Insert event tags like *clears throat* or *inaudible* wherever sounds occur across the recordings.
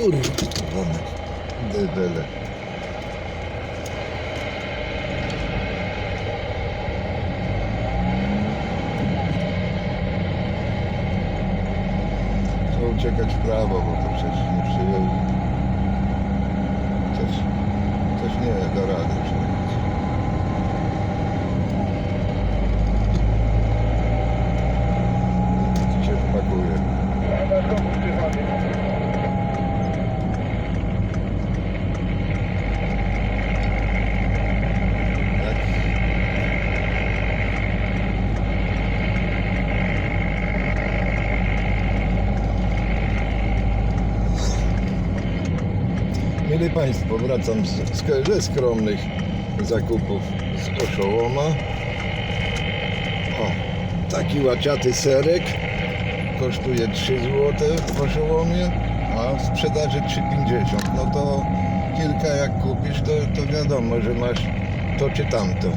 Kurwa, debele. Trzeba uciekać w prawo, bo to przecież nie przyjedzie. Coś, coś nie da rady przejechać. Tu się wpakuje. Tak. Państwo, wracam ze skromnych zakupów z Oszołoma. O, taki łaciaty serek kosztuje 3 zł w Oszołomie, a w sprzedaży 3,50. No to kilka jak kupisz, to, to wiadomo, że masz to czy tamto.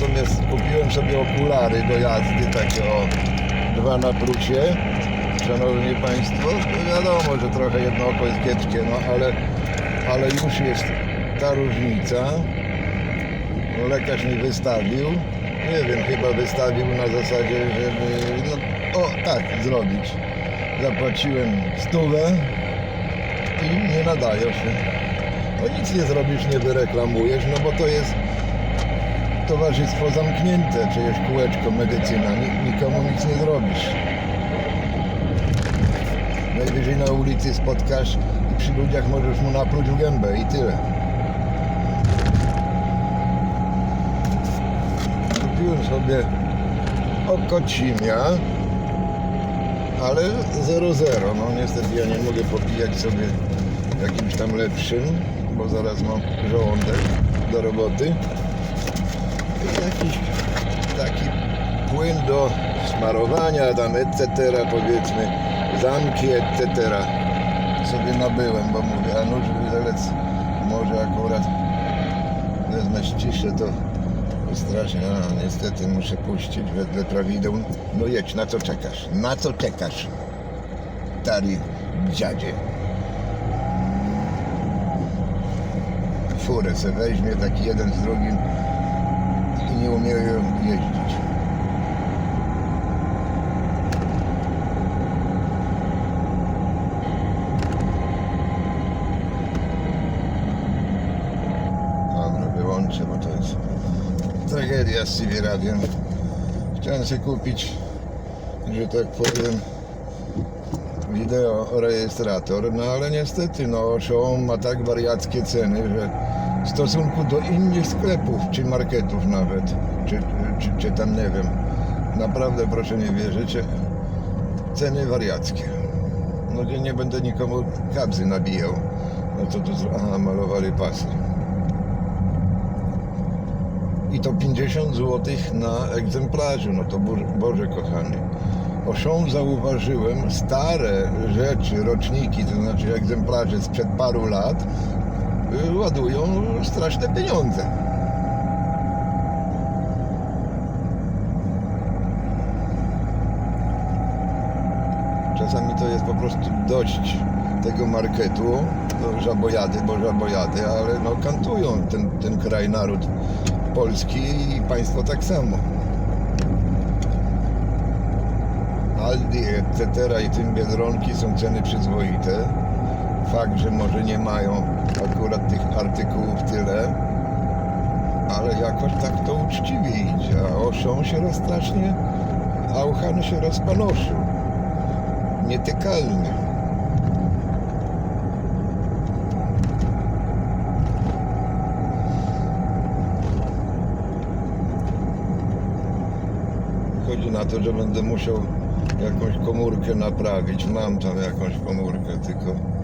Natomiast kupiłem sobie okulary do jazdy, takie o dwa na prucie. Szanowni Państwo, wiadomo, że trochę jedno oko jest kiepskie, no ale, ale już jest ta różnica. No, lekarz mi wystawił, nie wiem, chyba wystawił na zasadzie, żeby, no, o tak, zrobić. Zapłaciłem stówę i nie nadaje się. No nic nie zrobisz, nie wyreklamujesz, no bo to jest towarzystwo zamknięte, czyjeś kółeczko medycyna, Ni- nikomu nic nie zrobisz. Najwyżej na ulicy spotkasz i przy ludziach możesz mu napluć w gębę i tyle. Kupiłem sobie okocimia, ale 0,0. No niestety ja nie mogę popijać sobie jakimś tam lepszym, bo zaraz mam żołądek do roboty jakiś taki płyn do smarowania tam etc. powiedzmy zamki etc. sobie nabyłem, bo mówię, a nóż widelec może akurat wezmę ściszę to strasznie, a niestety muszę puścić wedle prawideł. No jedź, na co czekasz? Na co czekasz? Tari dziadzie. Furę se weźmie taki jeden z drugim nie umieją jeździć. Dobra, wyłączę, bo to jest tragedia z CV. Chciałem sobie kupić, że tak powiem, wideo rejestrator, no ale niestety, no Xiaomi ma tak wariackie ceny, że w stosunku do innych sklepów, czy marketów nawet, czy, czy, czy tam nie wiem, naprawdę proszę nie wierzyć, ceny wariackie. No nie, nie będę nikomu kabzy nabijał. No co tu, aha, malowali pasy. I to 50 zł na egzemplarzu, no to Boże, Boże kochany. Oszą zauważyłem stare rzeczy, roczniki, to znaczy egzemplarze sprzed paru lat, ładują straszne pieniądze. Czasami to jest po prostu dość tego marketu, żabojady, bo żabojady, ale no kantują ten, ten kraj, naród polski i państwo tak samo. Aldi, etc. i tym Biedronki są ceny przyzwoite. Fakt, że może nie mają akurat tych artykułów tyle, ale jakoś tak to uczciwie idzie, a oszą się rozstrasznie, a uchan się rozpanoszył. Nietykalny. Chodzi na to, że będę musiał jakąś komórkę naprawić. Mam tam jakąś komórkę, tylko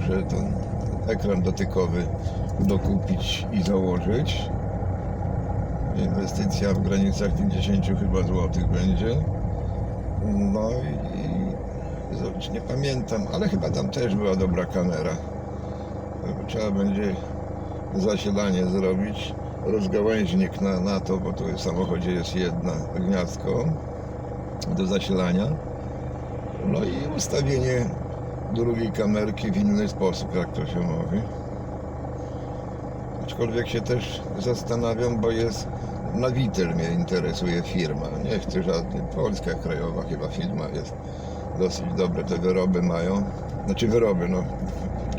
muszę ten ekran dotykowy dokupić i założyć. Inwestycja w granicach 50 chyba złotych będzie. No i, nie pamiętam, ale chyba tam też była dobra kamera. Trzeba będzie zasilanie zrobić rozgałęźnik na, na to, bo tu w samochodzie jest jedna gniazdko do zasilania. No i ustawienie drugiej kamerki w inny sposób, jak to się mówi. Aczkolwiek się też zastanawiam, bo jest Nawitel mnie interesuje firma. Nie chcę żadnej, polska krajowa chyba firma jest. Dosyć dobre te wyroby mają. Znaczy wyroby, no.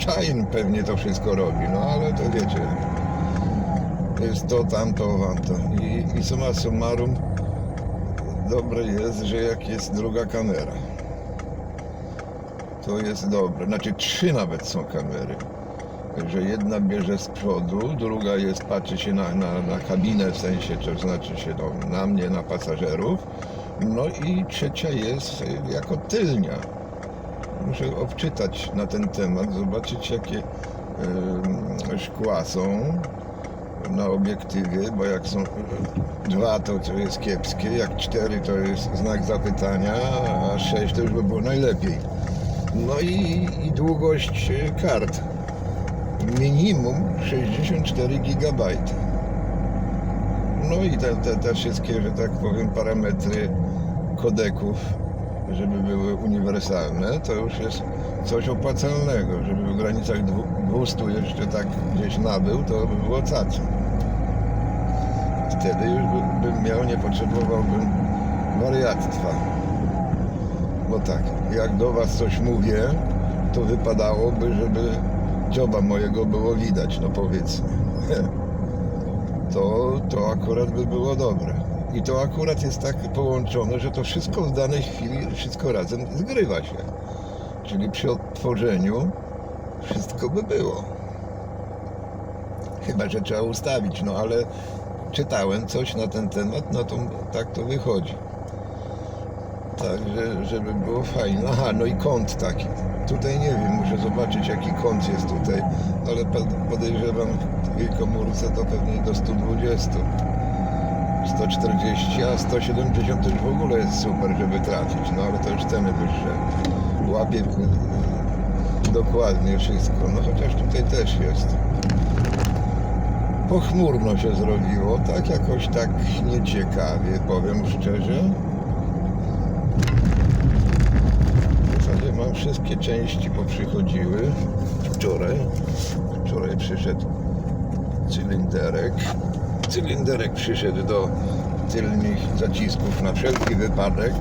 Chain pewnie to wszystko robi, no ale to wiecie. Jest to, tamto, wamto. I, i summa summarum dobre jest, że jak jest druga kamera. To jest dobre. Znaczy trzy nawet są kamery że jedna bierze z przodu, druga jest, patrzy się na, na, na kabinę, w sensie, to znaczy się no, na mnie, na pasażerów, no i trzecia jest jako tylnia. Muszę obczytać na ten temat, zobaczyć jakie y, szkła są na obiektywie, bo jak są dwa to, to jest kiepskie, jak cztery to jest znak zapytania, a sześć to już by było najlepiej. No i, i długość y, kart minimum 64 GB. No i te, te, te wszystkie, że tak powiem, parametry kodeków, żeby były uniwersalne, to już jest coś opłacalnego. Żeby w granicach dwu- 200 jeszcze tak gdzieś nabył, to by było cacy. Wtedy już by, bym miał, nie potrzebowałbym wariactwa. Tak, jak do Was coś mówię, to wypadałoby, żeby dzioba mojego było widać, no powiedzmy. *laughs* To, to akurat by było dobre. I to akurat jest tak połączone, że to wszystko w danej chwili, wszystko razem zgrywa się. Czyli przy odtworzeniu wszystko by było. Chyba, że trzeba ustawić, no ale czytałem coś na ten temat, no to tak to wychodzi. Tak, żeby było fajnie. Aha, no i kąt taki. Tutaj nie wiem, muszę zobaczyć jaki kąt jest tutaj, ale podejrzewam w tej komórce to pewnie do 120. 140, a 170 to już w ogóle jest super, żeby trafić, no ale to już ceny wyższe. Łapie y, dokładnie wszystko, no chociaż tutaj też jest. Pochmurno się zrobiło, tak jakoś tak nieciekawie, powiem szczerze. W zasadzie mam wszystkie części poprzychodziły wczoraj. Wczoraj przyszedł cylinderek. Cylinderek przyszedł do tylnych zacisków na wszelki wypadek.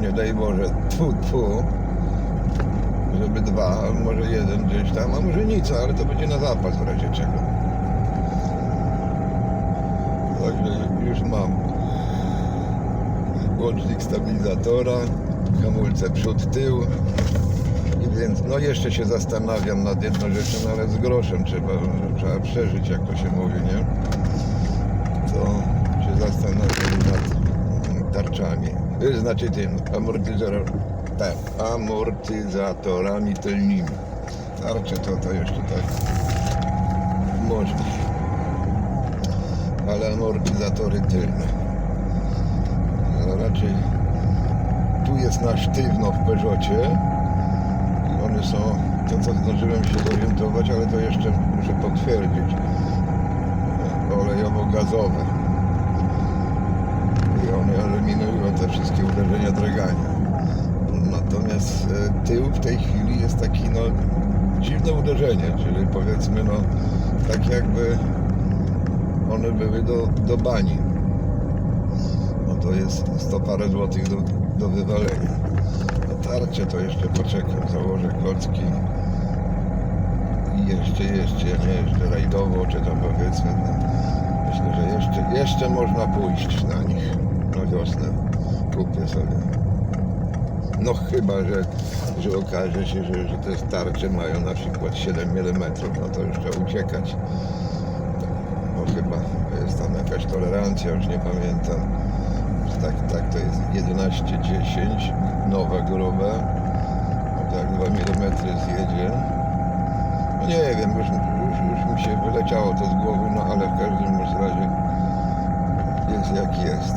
Nie daj Boże, tfu, tfu, żeby dwa, może jeden gdzieś tam, a może nic, ale to będzie na zapas w razie czego. Także już mam łącznik stabilizatora, hamulce przód, tył. I więc, no jeszcze się zastanawiam nad jedną rzeczą, ale z groszem trzeba, trzeba przeżyć, jak to się mówi, nie? To się zastanawiam nad tarczami. Znaczy tym, amortyzator, tak, amortyzatorami tylnymi. Tarcze to, to jeszcze tak można. Ale amortyzatory tylne. Raczej tu jest na sztywno w Peugeotie. I one są, to co zdążyłem się zorientować, ale to jeszcze muszę potwierdzić. Olejowo-gazowe. I one eliminują te wszystkie uderzenia drgania. Natomiast e, tył w tej chwili jest taki no dziwne uderzenie, czyli powiedzmy no tak jakby one były do, do bani. To jest 100 parę złotych do, do wywalenia. Na tarcze to jeszcze poczekam, założę klocki i jeszcze, jeszcze, nie jeszcze rajdowo, czy tam powiedzmy. No, myślę, że jeszcze, jeszcze można pójść na nich na wiosnę. Kupię sobie. No chyba, że, że okaże się, że, że te tarcze mają na przykład 7 mm, no to już trzeba uciekać. Bo chyba jest tam jakaś tolerancja, już nie pamiętam. Tak, tak to jest 11-10, nowe grube. Tak 2 mm zjedzie. No nie wiem, już, już, już mi się wyleciało to z głowy, no ale w każdym razie jest jak jest.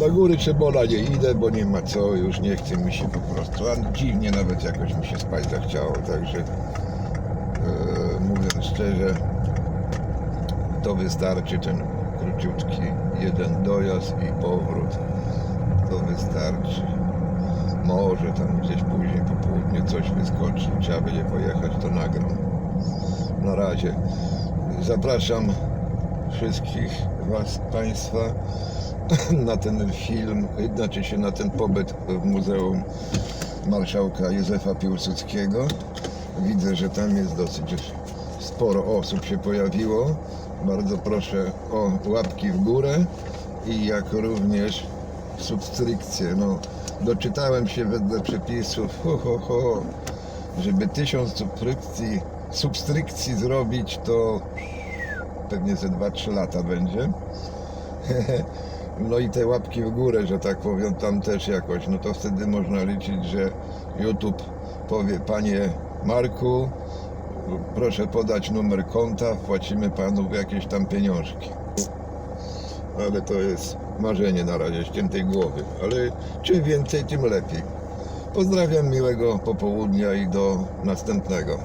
Na góry Czebola nie idę, bo nie ma co, już nie chce mi się po prostu. A dziwnie nawet jakoś mi się spać zachciało, także e, mówiąc szczerze, to wystarczy ten jeden dojazd i powrót. To wystarczy. Może tam gdzieś później po południu coś wyskoczy, trzeba będzie pojechać, to nagram. Na razie zapraszam wszystkich Was, Państwa *clears throat* na ten film, znaczy się na ten pobyt w Muzeum Marszałka Józefa Piłsudskiego. Widzę, że tam jest dosyć sporo osób się pojawiło. Bardzo proszę o łapki w górę i jak również subskrypcję. No, doczytałem się wedle przepisów, ho, ho, ho, żeby tysiąc subskrypcji, subskrypcji zrobić, to pewnie ze 2-3 lata będzie. *laughs* No i te łapki w górę, że tak powiem, tam też jakoś, no to wtedy można liczyć, że YouTube powie, panie Marku, proszę podać numer konta, wpłacimy panu jakieś tam pieniążki. Ale to jest marzenie na razie ściętej głowy, ale czym więcej, tym lepiej. Pozdrawiam, miłego popołudnia i do następnego.